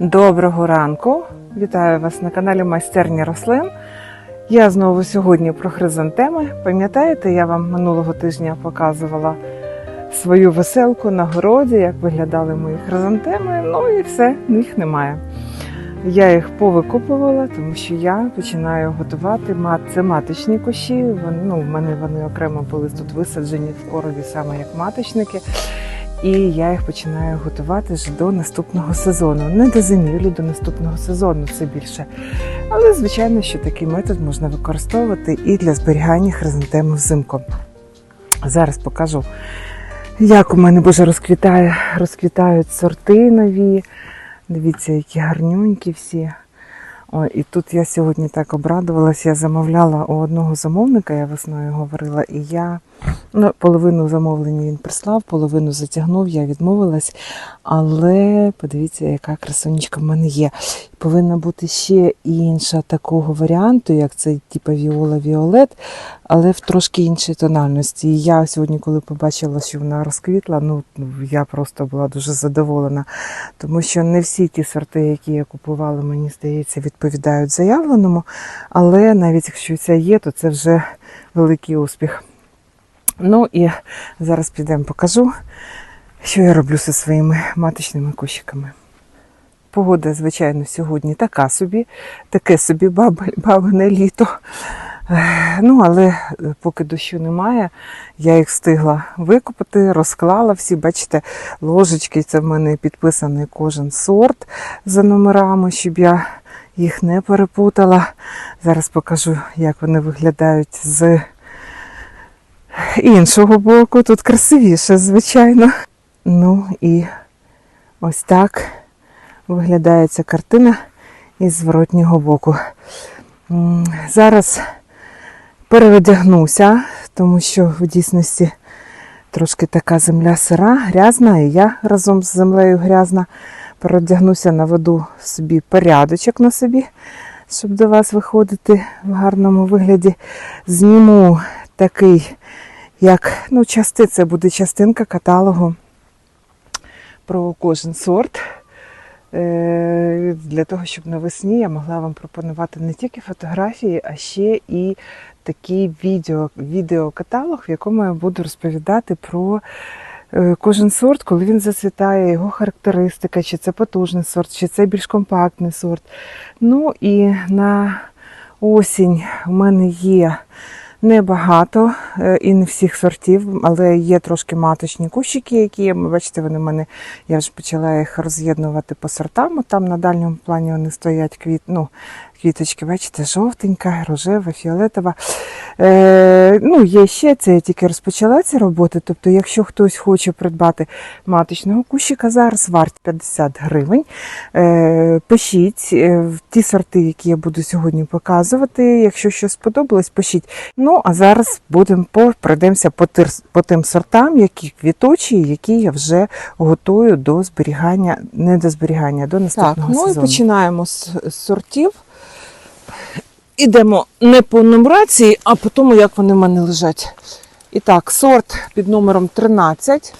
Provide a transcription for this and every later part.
Доброго ранку! Вітаю вас на каналі Майстерня рослин. Я знову сьогодні про хризантеми. Пам'ятаєте, я вам минулого тижня показувала свою веселку на городі, як виглядали мої хризантеми. Ну і все, їх немає. Я їх повикопувала, тому що я починаю готувати. Це маточні кущі. Вони, ну, в мене вони окремо були тут висаджені в корові, саме як маточники. І я їх починаю готувати вже до наступного сезону. Не до зимівлі, до наступного сезону це більше. Але звичайно, що такий метод можна використовувати і для зберігання хризантеми взимку. Зараз покажу, як у мене боже розквітає, розквітають сорти нові. Дивіться, які гарнюнькі всі. Ой, і тут я сьогодні так обрадувалася, я замовляла у одного замовника, я весною говорила, і я ну, половину замовлення він прислав, половину затягнув, я відмовилась. Але подивіться, яка красунечка в мене є. Повинна бути ще інша такого варіанту, як цей типу Віола Віолет, але в трошки іншій тональності. Я сьогодні, коли побачила, що вона розквітла, ну я просто була дуже задоволена, тому що не всі ті сорти, які я купувала, мені здається, відповідають заявленому. Але навіть якщо ця є, то це вже великий успіх. Ну і зараз підемо покажу, що я роблю зі своїми маточними кущиками. Погода, звичайно, сьогодні така собі, таке собі бабине літо. Ну, але поки дощу немає, я їх встигла викопати, розклала всі. Бачите, ложечки, це в мене підписаний кожен сорт за номерами, щоб я їх не перепутала. Зараз покажу, як вони виглядають з іншого боку. Тут красивіше, звичайно. Ну і ось так виглядає ця картина із зворотнього боку. Зараз переодягнуся, тому що в дійсності трошки така земля сира, грязна, і я разом з землею грязна. Переодягнуся, наведу собі порядочок на собі, щоб до вас виходити в гарному вигляді. Зніму такий, як ну, части, це буде частинка каталогу про кожен сорт. Е, Для того, щоб навесні я могла вам пропонувати не тільки фотографії, а ще і такий відео, відеокаталог, в якому я буду розповідати про е, кожен сорт, коли він зацвітає, його характеристика, чи це потужний сорт, чи це більш компактний сорт. Ну і на осінь у мене є небагато е, і не всіх сортів, але є трошки маточні кущики, які. Бачите, вони в мене, я вже почала їх роз'єднувати по сортам. Там на дальньому плані вони стоять квіт, ну, квіточки, бачите, жовтенька, рожева, фіолетова. Е, ну, є ще, це я тільки розпочала ці роботи. Тобто, якщо хтось хоче придбати маточного кущика, зараз варт 50 гривень. Е, пишіть е, ті сорти, які я буду сьогодні показувати. Якщо щось сподобалось, пишіть. Ну, а зараз будемо по, пройдемося по, тир, по тим сортам, які квіточі, які я вже готую до зберігання, не до зберігання, до наступного Так, ну і починаємо з, з сортів. Ідемо не по нумерації, а по тому, як вони в мене лежать. І так, сорт під номером 13.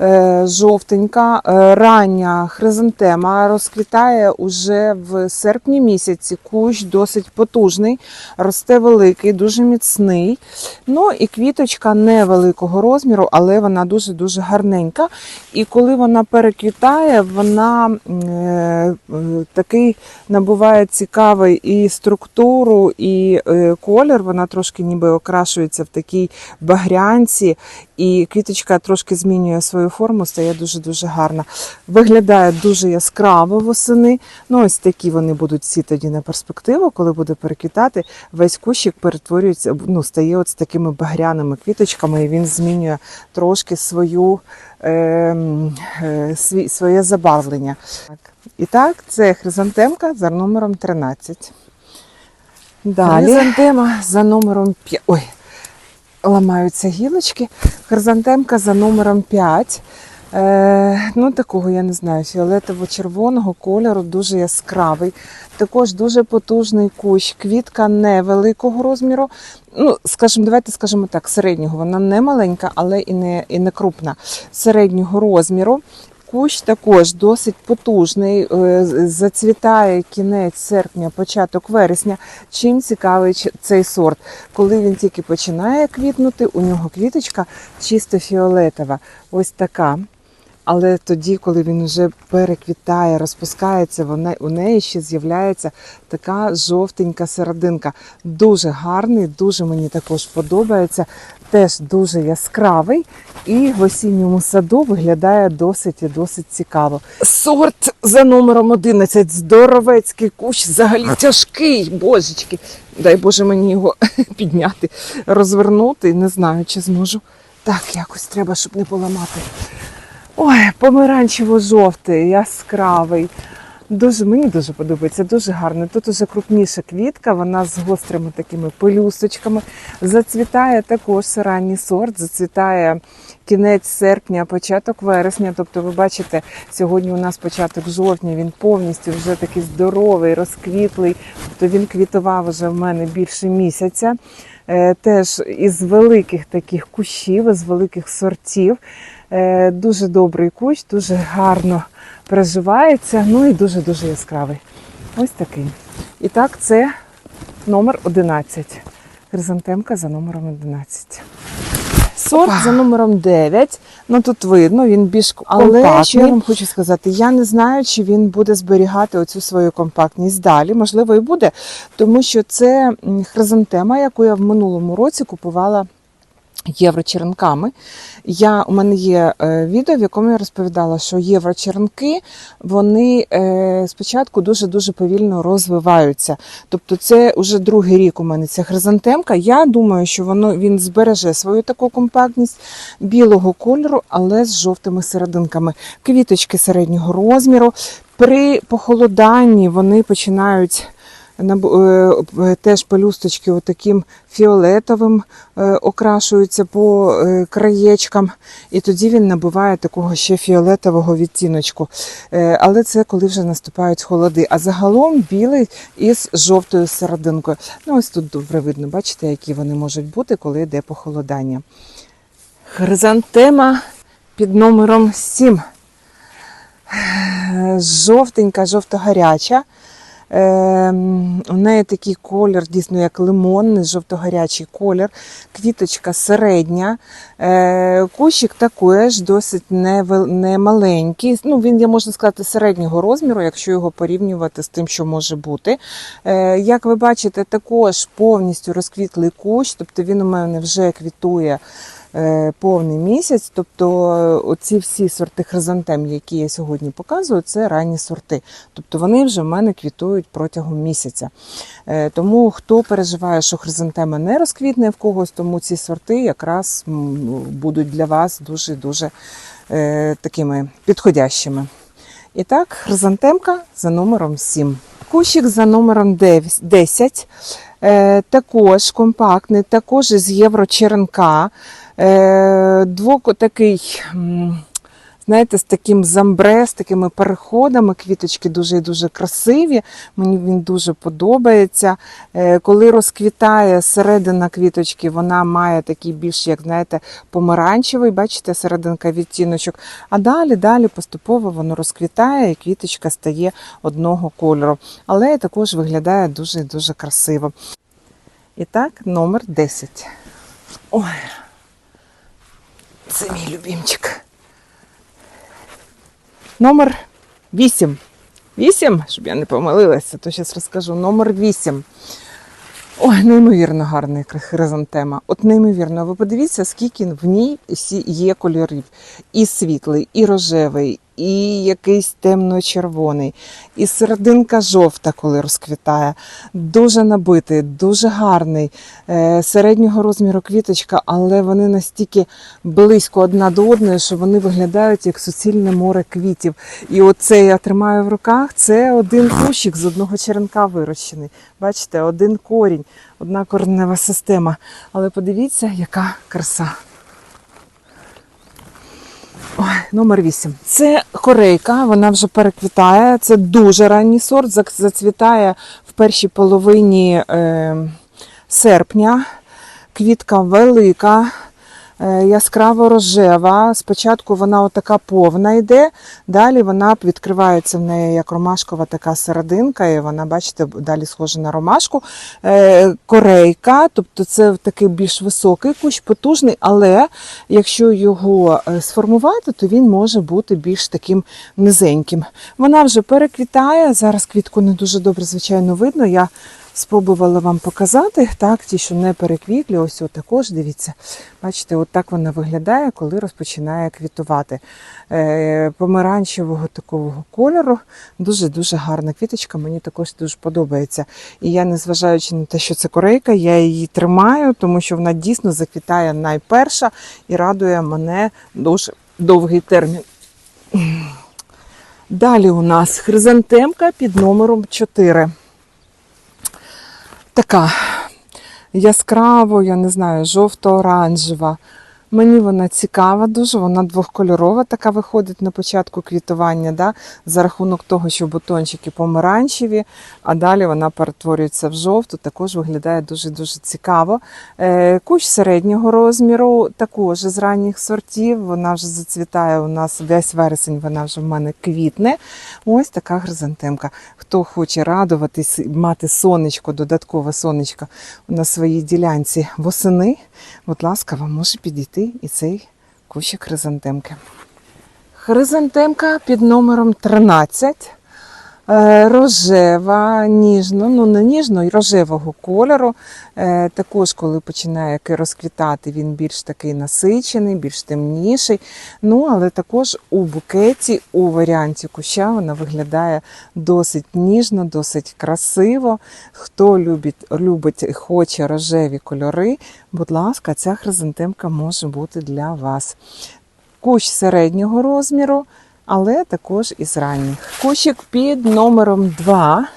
Е, Жовтенька, е, рання хризантема розквітає уже в серпні місяці. Кущ досить потужний, росте великий, дуже міцний. Ну і квіточка невеликого розміру, але вона дуже-дуже гарненька. І коли вона переквітає, вона е, е, такий набуває цікавий і структуру, і е, колір. Вона трошки ніби окрашується в такій багрянці, і квіточка трошки змінює свою форму, стає дуже-дуже гарна. Виглядає дуже яскраво восени. Ну, ось такі вони будуть всі тоді на перспективу, коли буде переквітати. Весь кущик перетворюється, ну, стає от з такими багряними квіточками, і він змінює трошки свою, е, е, свій, своє забарвлення. І так, це хризантемка за номером 13. Далі. Хризантема за номером 5. Ой, ламаються гілочки. Хризантемка за номером 5. Е, ну, такого, я не знаю, фіолетово-червоного кольору, дуже яскравий. Також дуже потужний кущ. Квітка невеликого розміру. Ну, скажімо, давайте скажемо так, середнього. Вона не маленька, але і не, і не крупна. Середнього розміру. Кущ також досить потужний, е, зацвітає кінець серпня, початок вересня. Чим цікавий цей сорт? Коли він тільки починає квітнути, у нього квіточка чисто фіолетова, ось така. Але тоді, коли він вже переквітає, розпускається, вона, у неї ще з'являється така жовтенька серединка. Дуже гарний, дуже мені також подобається. Теж дуже яскравий і в осінньому саду виглядає досить і досить цікаво. Сорт за номером 11, здоровецький кущ, взагалі тяжкий, божечки. Дай Боже мені його підняти, розвернути. Не знаю, чи зможу. Так, якось треба, щоб не поламати. Ой, помаранчево-жовтий, яскравий. Дуже, мені дуже подобається, дуже гарно. Тут уже крупніша квітка, вона з гострими такими пелюсточками. Зацвітає також ранній сорт, зацвітає кінець серпня, початок вересня. Тобто, ви бачите, сьогодні у нас початок жовтня, він повністю вже такий здоровий, розквітлий. Тобто він квітував вже в мене більше місяця. Е, Теж із великих таких кущів, із великих сортів. Е, Дуже добрий кущ, дуже гарно приживається, ну і дуже-дуже яскравий. Ось такий. І так, це номер 11. Хризантемка за номером 11. Сорт за номером 9. Ну тут видно, він більш компактний. Але що я вам хочу сказати, я не знаю, чи він буде зберігати оцю свою компактність далі. Можливо, і буде, тому що це хризантема, яку я в минулому році купувала єврочеренками. Я, у мене є е, відео, в якому я розповідала, що єврочеренки вони е, спочатку дуже-дуже повільно розвиваються. Тобто це вже другий рік у мене ця хризантемка. Я думаю, що воно, він збереже свою таку компактність білого кольору, але з жовтими серединками. Квіточки середнього розміру. При похолоданні вони починають теж пелюсточки отаким фіолетовим е, окрашуються по е, краєчкам, і тоді він набуває такого ще фіолетового відтіночку. Е, Але це коли вже наступають холоди. А загалом білий із жовтою серединкою. Ну, ось тут добре видно, бачите, які вони можуть бути, коли йде похолодання. Хризантема під номером 7. Жовтенька, жовто-гаряча. Ем, У неї такий колір, дійсно як лимонний, жовто-гарячий колір, квіточка середня. Е, Кущик також досить немаленький. Ну, він, я можна сказати, середнього розміру, якщо його порівнювати з тим, що може бути. Е, Як ви бачите, також повністю розквітлий кущ, тобто він у мене вже квітує повний місяць. Тобто е, оці всі сорти хризантем, які я сьогодні показую, це ранні сорти. Тобто вони вже в мене квітують протягом місяця. Е, Тому хто переживає, що хризантема не розквітне в когось, тому ці сорти якраз будуть для вас дуже-дуже е, такими підходящими. І так, хризантемка за номером 7. Кущик за номером 10. Е, також компактний, також із єврочеренка. Е, двоко такий, знаєте, з таким замбре, з такими переходами. Квіточки дуже і дуже красиві. Мені він дуже подобається. Е, коли розквітає середина квіточки, вона має такий більш, як знаєте, помаранчевий, бачите, серединка відтіночок. А далі, далі поступово воно розквітає і квіточка стає одного кольору. Але також виглядає дуже і дуже красиво. І так, номер 10. Ой, це мій любимчик. Номер 8. 8, щоб я не помилилася, то зараз розкажу. Номер 8. Ой, неймовірно гарний хризантема. От неймовірно. Ви подивіться, скільки в ній є кольорів. І світлий, і рожевий, і якийсь темно-червоний, і серединка жовта, коли розквітає. Дуже набитий, дуже гарний, е, середнього розміру квіточка, але вони настільки близько одна до одної, що вони виглядають як суцільне море квітів. І оце я тримаю в руках. Це один кущик з одного черенка вирощений. Бачите, один корінь, одна коренева система. Але подивіться, яка краса. Ой, номер 8. Це корейка, вона вже переквітає. Це дуже ранній сорт, зацвітає в першій половині е, серпня. Квітка велика. Е, яскраво рожева. Спочатку вона отака повна йде, далі вона відкривається в неї як ромашкова така серединка, і вона, бачите, далі схожа на ромашку. Е, Корейка, тобто це такий більш високий кущ, потужний, але якщо його е, сформувати, то він може бути більш таким низеньким. Вона вже переквітає. Зараз квітку не дуже добре, звичайно, видно. Я спробувала вам показати. Так, ті, що не переквітлі, ось також, дивіться. Бачите, от так вона виглядає, коли розпочинає квітувати. Е, помаранчевого такого кольору. Дуже-дуже гарна квіточка, мені також дуже подобається. І я, незважаючи на те, що це корейка, я її тримаю, тому що вона дійсно заквітає найперша і радує мене дуже довгий термін. Далі у нас хризантемка під номером 4. Така яскраво, я не знаю, жовто-оранжева. Мені вона цікава дуже, вона двохкольорова така виходить на початку квітування, да? за рахунок того, що бутончики помаранчеві, а далі вона перетворюється в жовту, також виглядає дуже-дуже цікаво. Е, кущ середнього розміру, також з ранніх сортів, вона вже зацвітає у нас весь вересень, вона вже в мене квітне. Ось така хризантемка. Хто хоче радуватись, мати сонечко, додаткове сонечко на своїй ділянці восени, будь ласка, вам може підійти і цей кущик хризантемки. Хризантемка під номером 13. Е, Рожева, ніжно, ну не ніжно, рожевого кольору. Е, Також, коли починає розквітати, він більш такий насичений, більш темніший. Ну, але також у букеті, у варіанті куща вона виглядає досить ніжно, досить красиво. Хто любить, любить хоче рожеві кольори, будь ласка, ця хризантемка може бути для вас. Кущ середнього розміру, але також із ранніх. Кущик під номером 2.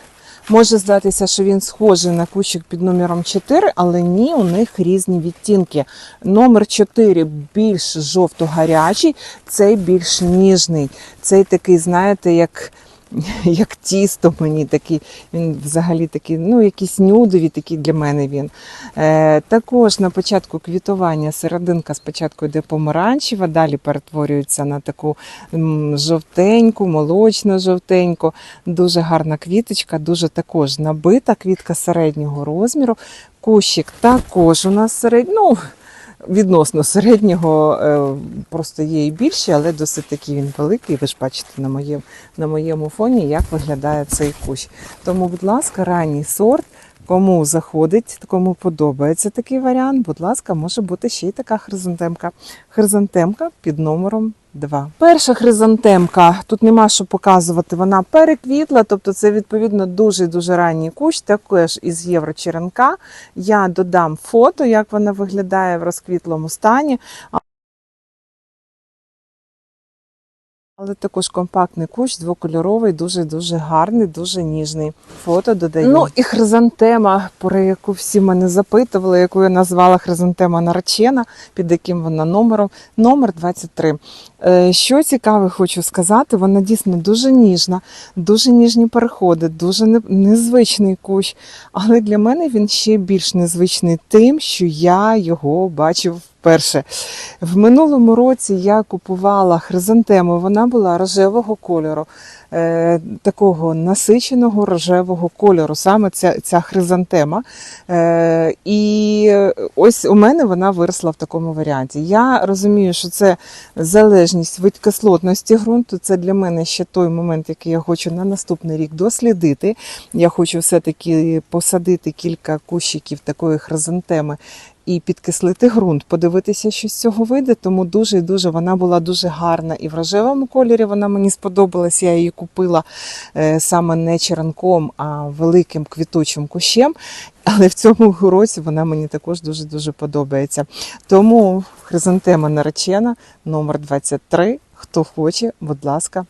Може здатися, що він схожий на кущик під номером 4, але ні, у них різні відтінки. Номер 4 більш жовто-гарячий, цей більш ніжний. Цей такий, знаєте, як, як тісто мені такий. Він взагалі такий, ну, якийсь нюдовий такий для мене він. Е, також на початку квітування серединка спочатку йде помаранчева, далі перетворюється на таку жовтеньку, молочно-жовтеньку. Дуже гарна квіточка, дуже також набита квітка середнього розміру. Кущик також у нас середнього. Ну, Відносно середнього, е, просто є і більші, але досить такий він великий. Ви ж бачите на моєму, на моєму фоні, як виглядає цей кущ. Тому, будь ласка, ранній сорт. Кому заходить, кому подобається такий варіант, будь ласка, може бути ще й така хризантемка. Хризантемка під номером 2. Перша хризантемка, тут нема що показувати, вона переквітла, тобто це відповідно дуже-дуже ранній кущ, також із єврочеренка. Я додам фото, як вона виглядає в розквітлому стані. Але також компактний кущ, двокольоровий, дуже-дуже гарний, дуже ніжний. Фото додаю. Ну і хризантема, про яку всі мене запитували, яку я назвала хризантема наречена, під яким вона номером, номер 23. Е, Що цікаве, хочу сказати, вона дійсно дуже ніжна, дуже ніжні переходи, дуже незвичний кущ. Але для мене він ще більш незвичний тим, що я його бачив вперше. В минулому році я купувала хризантему, вона була рожевого кольору, е, такого насиченого рожевого кольору, саме ця, ця хризантема. Е, і ось у мене вона виросла в такому варіанті. Я розумію, що це залежність від кислотності ґрунту. Це для мене ще той момент, який я хочу на наступний рік дослідити. Я хочу все-таки посадити кілька кущиків такої хризантеми і підкислити ґрунт, подивитися, що з цього вийде. Тому дуже і дуже вона була дуже гарна. І в рожевому кольорі вона мені сподобалась. Я її купила е, саме не черенком, а великим квітучим кущем. Але в цьому році вона мені також дуже дуже подобається. Тому хризантема наречена, номер 23. Хто хоче, будь ласка.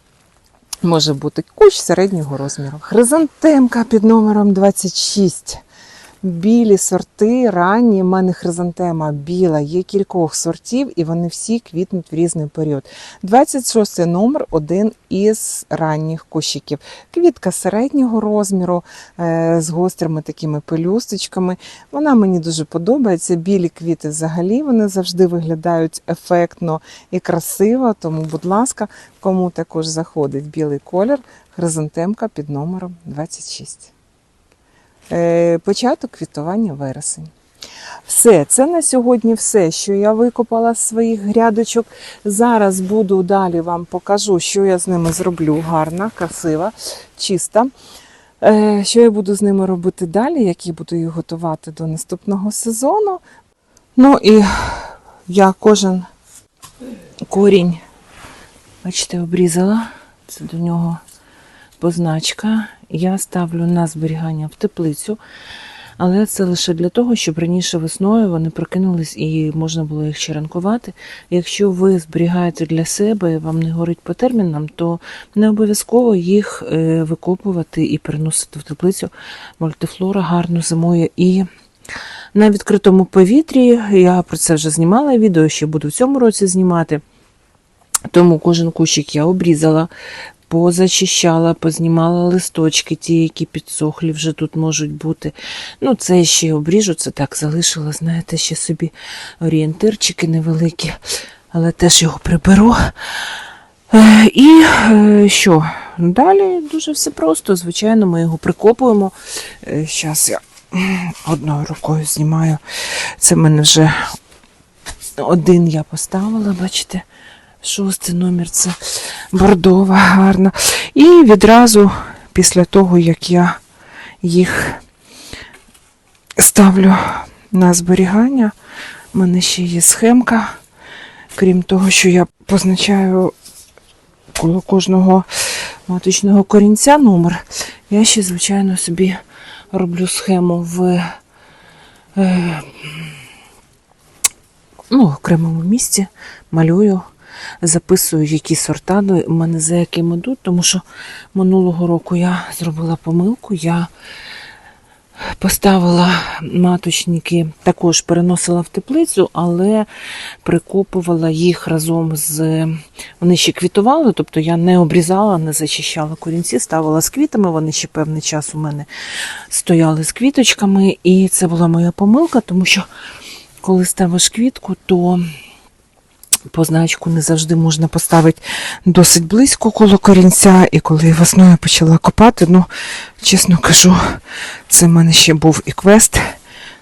Може бути кущ середнього розміру. Хризантемка під номером 26. Білі сорти, ранні. У мене хризантема біла, є кількох сортів, і вони всі квітнуть в різний період. 26 номер один із ранніх кущиків. Квітка середнього розміру е, з гострими такими пелюсточками. Вона мені дуже подобається. Білі квіти взагалі вони завжди виглядають ефектно і красиво. Тому, будь ласка, кому також заходить білий колір, хризантемка під номером 26. Е, Початок квітування вересень. Все, це на сьогодні все, що я викопала з своїх грядочок. Зараз буду далі вам покажу, що я з ними зроблю. Гарна, красива, чиста. Е, Що я буду з ними робити далі, як я буду їх готувати до наступного сезону. Ну і я кожен корінь, бачите, обрізала. Це до нього позначка. Я ставлю на зберігання в теплицю. Але це лише для того, щоб раніше весною вони прокинулись і можна було їх черенкувати. Якщо ви зберігаєте для себе і вам не горить по термінам, то не обов'язково їх е, викопувати і переносити в теплицю. Мультифлора гарно зимує і на відкритому повітрі. Я про це вже знімала відео, ще буду в цьому році знімати. Тому кожен кущик я обрізала, позачищала, познімала листочки, ті, які підсохлі, вже тут можуть бути. Ну, це ще обріжу, це так залишила, знаєте, ще собі орієнтирчики невеликі, але теж його приберу. Е, І е, що? Далі дуже все просто. Звичайно, ми його прикопуємо. Зараз я одною рукою знімаю. Це в мене вже один я поставила, бачите. Шостий номер це бордова, гарна. І відразу після того, як я їх ставлю на зберігання, в мене ще є схемка. Крім того, що я позначаю коло кожного маточного корінця номер, я ще, звичайно, собі роблю схему в е, ну, окремому місці, малюю записую, які сорта до мене за яким ідуть, тому що минулого року я зробила помилку. Я поставила маточники, також переносила в теплицю, але прикопувала їх разом з. Вони ще квітували, тобто я не обрізала, не зачищала корінці, ставила з квітами. Вони ще певний час у мене стояли з квіточками, і це була моя помилка, тому що коли ставиш квітку, то позначку не завжди можна поставити досить близько коло корінця. І коли весною почала копати, ну, чесно кажу, це в мене ще був і квест,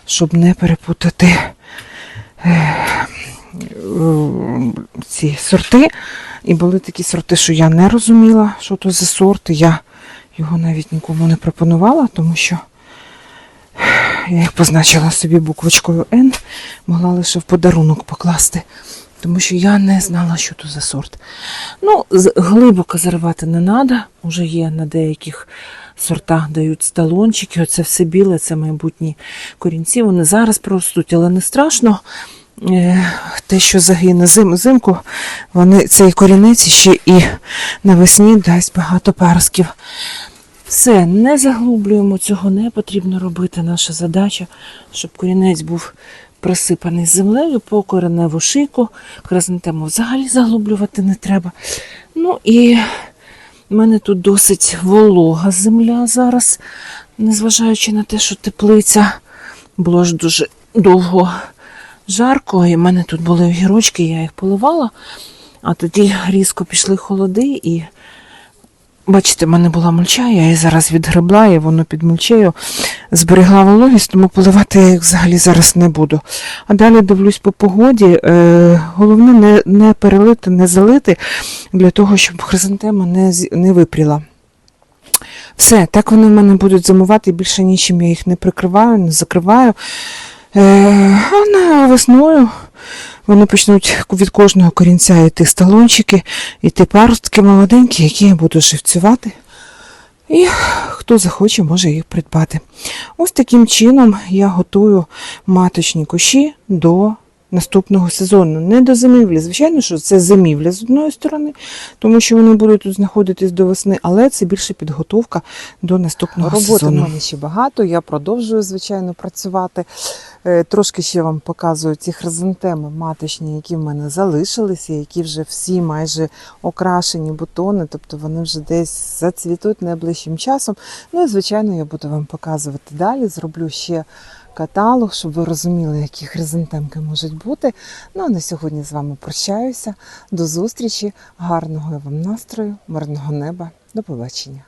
щоб не перепутати е, е, ці сорти. І були такі сорти, що я не розуміла, що то за сорт. Я його навіть нікому не пропонувала, тому що я їх позначила собі буквочкою N, могла лише в подарунок покласти тому що я не знала, що то за сорт. Ну, глибоко заривати не треба. Уже є на деяких сортах дають сталончики. Оце все біле, це майбутні корінці. Вони зараз простуть, але не страшно. Е, Те, що загине зим, зимку, вони, цей корінець ще і навесні дасть багато паростків. Все, не заглублюємо, цього не потрібно робити. Наша задача, щоб корінець був присипаний землею по кореневу шийку. Хризантему взагалі заглублювати не треба. Ну і в мене тут досить волога земля зараз, незважаючи на те, що теплиця було ж дуже довго жарко, і в мене тут були огірочки, я їх поливала, а тоді різко пішли холоди і. Бачите, в мене була мульча, я її зараз відгребла, і воно під мульчею зберегла вологість, тому поливати я їх взагалі зараз не буду. А далі дивлюсь по погоді. Е, головне не, не перелити, не залити, для того, щоб хризантема не, не випріла. Все, так вони в мене будуть зимувати, більше нічим я їх не прикриваю, не закриваю. Е, а весною вони почнуть від кожного корінця йти сталончики, йти паростки молоденькі, які я буду живцювати. І хто захоче, може їх придбати. Ось таким чином я готую маточні кущі до наступного сезону. Не до зимівлі. Звичайно, що це зимівля з одної сторони, тому що вони будуть тут знаходитись до весни, але це більше підготовка до наступного Роботи в сезону. мене ще багато. Я продовжую, звичайно, працювати. Е, Трошки ще вам показую ці хризантеми маточні, які в мене залишилися, які вже всі майже окрашені бутони, тобто вони вже десь зацвітуть найближчим часом. Ну і звичайно, я буду вам показувати далі. Зроблю ще каталог, щоб ви розуміли, які хризантемки можуть бути. Ну а на сьогодні з вами прощаюся. До зустрічі, гарного вам настрою, мирного неба. До побачення.